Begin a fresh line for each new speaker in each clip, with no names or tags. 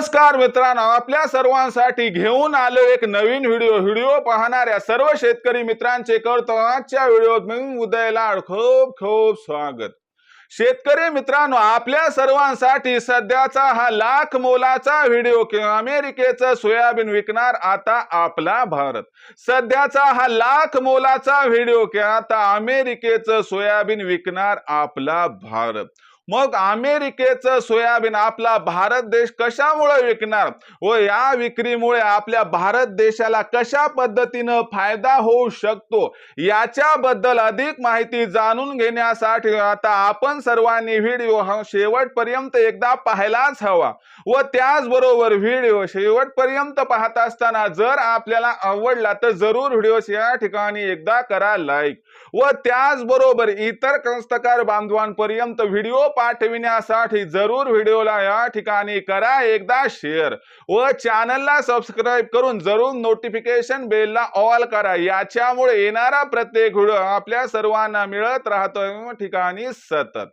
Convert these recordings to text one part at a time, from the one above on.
नमस्कार मित्रांनो आपल्या सर्वांसाठी घेऊन आलो एक नवीन व्हिडिओ. व्हिडिओ पाहणाऱ्या सर्व शेतकरी मित्रांचे करतो आजच्या व्हिडिओत मी उदय लाड. खूप खूप स्वागत. शेतकरी मित्रांनो आपल्या सर्वांसाठी सध्याचा हा लाख मोलाचा व्हिडिओ किंवा अमेरिकेचं सोयाबीन विकणार आता आपला भारत. सध्याचा हा लाख मोलाचा व्हिडिओ की आता अमेरिकेचं सोयाबीन विकणार आपला भारत. मग अमेरिकेचं सोयाबीन आपला भारत देश कशामुळे विकणार? व या विक्रीमुळे आपल्या भारत देशाला कशा पद्धतीनं फायदा होऊ शकतो? याच्याबद्दल अधिक माहिती जाणून घेण्यासाठी आता आपण सर्वांनी व्हिडिओ हा शेवटपर्यंत एकदा पाहायलाच हवा. व त्याचबरोबर व्हिडिओ शेवटपर्यंत पाहत असताना जर आपल्याला आवडला तर जरूर व्हिडिओ या ठिकाणी एकदा करा लाईक. व त्याचबरोबर इतर कंस्तकार बांधवांपर्यंत व्हिडिओ पाठविण्यासाठी जरूर व्हिडिओला या ठिकाणी करा. एकदा शेअर व चॅनलला सबस्क्राईब करून जरूर नोटिफिकेशन बेलला ऑल करा. याच्यामुळे येणारा प्रत्येक व्हिडिओ आपल्या सर्वांना मिळत राहतो ठिकाणी सतत.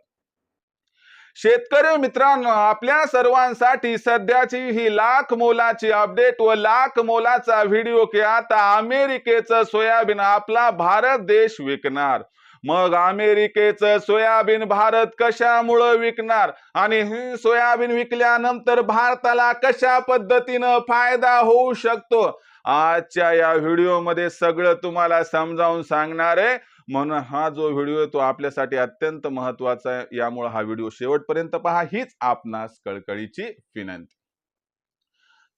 शेतकरी मित्रांनो आपल्या सर्वांसाठी सध्याची ही लाख मोलाची अपडेट व लाख मोलाचा व्हिडिओ की आता अमेरिकेचं सोयाबीन आपला भारत देश विकणार. मग अमेरिकेचं सोयाबीन भारत कशामुळं विकणार? आणि ही सोयाबीन विकल्यानंतर भारताला कशा पद्धतीनं फायदा होऊ शकतो? आजच्या या व्हिडिओमध्ये सगळं तुम्हाला समजावून सांगणार आहे. म्हणून हा जो व्हिडिओ आहे तो आपल्यासाठी अत्यंत महत्त्वाचा आहे. यामुळे हा व्हिडिओ शेवटपर्यंत पहा. हीच आपणास कळकळीची विनंती.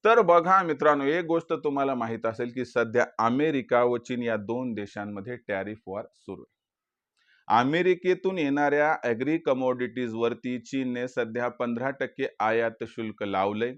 तर बघा मित्रांनो एक गोष्ट तुम्हाला माहीत असेल की सध्या अमेरिका व चीन या दोन देशांमध्ये टॅरिफ वॉर सुरू आहे. अमेरिकेतून येणाऱ्या ॲग्री कमोडिटीजवरती चीनने सध्या पंधरा टक्के आयात शुल्क लावलंय.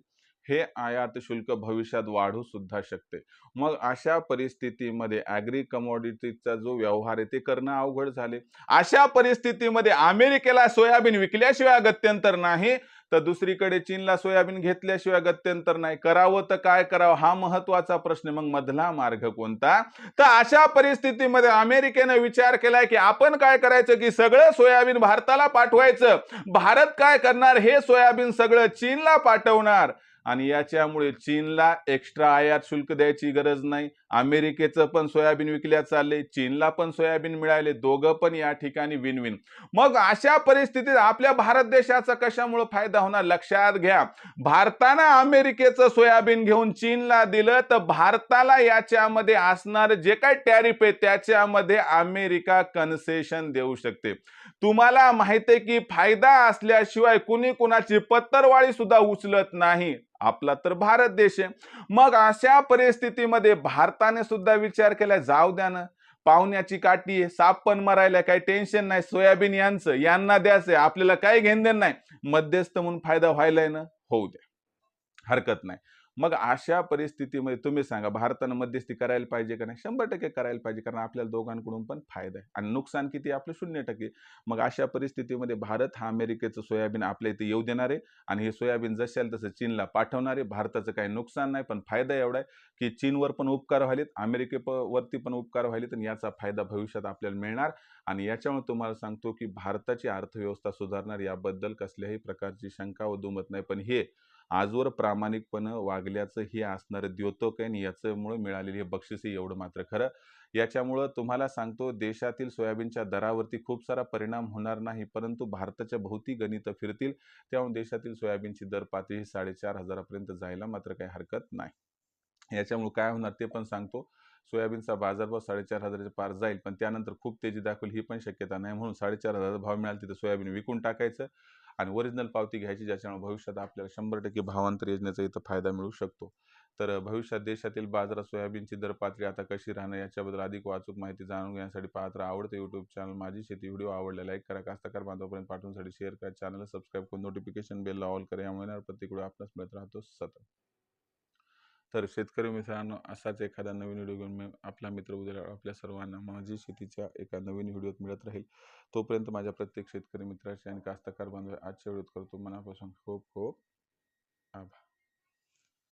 हे आयात शुल्क भविष्यात वाढू सुद्धा शकते. मग अशा परिस्थितीमध्ये ॲग्री कमोडिटीचा जो व्यवहार आहे ते करणं अवघड झाले. अशा परिस्थितीमध्ये अमेरिकेला सोयाबीन विकल्याशिवाय गत्यंतर नाही तर दुसरीकडे चीनला सोयाबीन घेतल्याशिवाय गत्यंतर नाही. करावं तर काय करावं हा महत्त्वाचा प्रश्न मग मधला मार्ग कोणता? तर अशा परिस्थितीमध्ये अमेरिकेनं विचार केलाय की आपण काय करायचं की सगळं सोयाबीन भारताला पाठवायचं. भारत काय करणार? हे सोयाबीन सगळं चीनला पाठवणार. आणि याच्यामुळे चीनला एक्स्ट्रा आयात शुल्क द्यायची गरज नाही. अमेरिकेचं पण सोयाबीन विकल्या चालले चीनला पण सोयाबीन मिळाले. दोघं पण या ठिकाणी विन विन मग अशा परिस्थितीत आपल्या भारत देशाचा कशामुळे फायदा होणार? लक्षात घ्या. भारतानं अमेरिकेचं सोयाबीन घेऊन चीनला दिलं तर भारताला याच्यामध्ये असणार जे काही टॅरिफ आहे त्याच्यामध्ये अमेरिका कन्सेशन देऊ शकते. तुम्हाला माहिती आहे की फायदा असल्याशिवाय कुणी कुणाची पत्तरवाळी सुद्धा उचलत नाही. आपला तर भारत देश आहे. मग अशा परिस्थितीमध्ये भारताने सुद्धा विचार केला जाऊ द्या ना. पाहुण्याची काठी आहे साप पण मरायला काही टेन्शन नाही. सोयाबीन यांचं यांना द्यायचं आपल्याला काही घेण देण नाही. मध्यस्थ म्हणून फायदा व्हायलाय ना? होऊ द्या. हरकत नाही. मग अशा परिस्थितीमध्ये तुम्ही सांगा भारतानं मध्यस्थी करायला पाहिजे का नाही? शंभर टक्के करायला पाहिजे कारण आपल्याला दोघांकडून पण फायदा आहे. आणि नुकसान किती आपलं शून्य टक्के. मग अशा परिस्थितीमध्ये भारत हा अमेरिकेचं सोयाबीन आपल्या इथे येऊ देणार आहे. आणि हे सोयाबीन जसेल तसं चीनला पाठवणार आहे. भारताचं काही नुकसान नाही पण फायदा एवढा आहे की चीनवर पण उपकार व्हायलेत अमेरिके वरती पण उपकार व्हायलेत आणि याचा फायदा भविष्यात आपल्याला मिळणार. आणि याच्यामुळे तुम्हाला सांगतो की भारताची अर्थव्यवस्था सुधारणार याबद्दल कसल्याही प्रकारची शंका व दुमत नाही. पण हे आजवर प्रामाणिकपणं वागल्याचं हे असणारं द्योतक आहे आणि याच्यामुळे मिळालेली हे बक्षीस एवढं मात्र खरं. याच्यामुळं तुम्हाला सांगतो देशातील सोयाबीनच्या दरावरती खूप सारा परिणाम होणार नाही परंतु भारताच्या भोवती गणित फिरतील त्यामुळे देशातील सोयाबीनची दर पातळी ही साडेचार हजारापर्यंत जायला मात्र काही हरकत नाही. याच्यामुळे काय होणार ते पण सांगतो. सोयाबीनचा बाजारभाव साडेचार हजाराच्या पार जाईल पण त्यानंतर खूप तेजी दाखवेल ही पण शक्यता नाही म्हणून साडेचार हजार भाव मिळाला तिथे सोयाबीन विकून टाकायचं. आणि ओरिजिनल पावती घ्यायची ज्याच्यामुळे भविष्यात आपल्याला शंभर टक्के भावांतर योजनेचा इथं फायदा मिळू शकतो. तर भविष्यात देशातील बाजारात सोयाबीनची दर पातळी आता कशी राहणार याच्याबद्दल अधिक वाचूक माहिती जाणून घेण्यासाठी पाहत राहा. आवडते यूट्यूब चॅनल माझी शेती व्हिडिओ आवडला लाईक करा. कास्तकार बांधवापर्यंत पाठवण्यासाठी शेअर करा. चॅनल सबस्क्राईब करून नोटिफिकेशन बेलला ऑल करा. यामुळे प्रत्येक वेळी आपल्यास मिळत राहतो सतत. तर शेतकरी मित्रांनो असाच एखादा नवीन व्हिडिओ घेऊन मी आपला मित्र उद्या आपल्या सर्वांना माझी शेतीच्या एका नवीन व्हिडिओत मिळत राहील. तोपर्यंत माझ्या प्रत्येक शेतकरी मित्राचे आणि कास्तकार बांधव आजच्या व्हिडिओत करतो मनापासून खूप खूप आभार.